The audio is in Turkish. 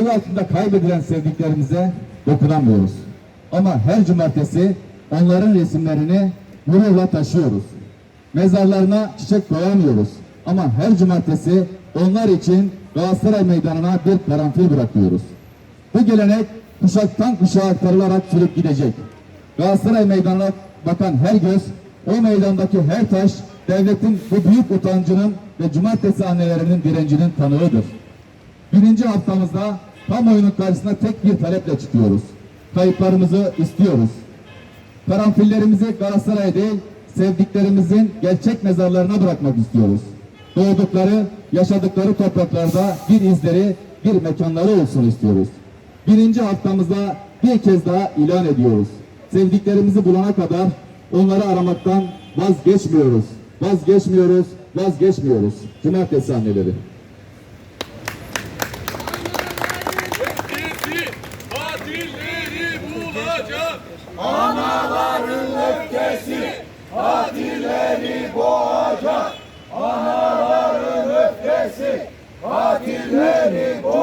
altında kaybedilen sevdiklerimize dokunamıyoruz. Ama her cumartesi onların resimlerini gururla taşıyoruz. Mezarlarına çiçek koyamıyoruz. Ama her cumartesi onlar için Galatasaray Meydanı'na bir karanfil bırakıyoruz. Bu gelenek kuşaktan kuşağa aktarılarak sürüp gidecek. Galatasaray Meydanı'na bakan her göz, o meydandaki her taş, devletin bu büyük utancının ve cumartesi annelerinin direncinin tanığıdır. Birinci haftamızda kamuoyunun karşısına tek bir taleple çıkıyoruz. Kayıplarımızı istiyoruz. Karanfillerimizi Galatasaray'a değil, sevdiklerimizin gerçek mezarlarına bırakmak istiyoruz. Doğdukları, yaşadıkları topraklarda bir izleri, bir mekanları olsun istiyoruz. Birinci haftamızda bir kez daha ilan ediyoruz. Sevdiklerimizi bulana kadar onları aramaktan vazgeçmiyoruz. Vazgeçmiyoruz, vazgeçmiyoruz. Cumartesi anneleri. Katilleri bulacak. Anaların öfkesi katilleri boğacak. Anaların öfkesi katilleri boğacak.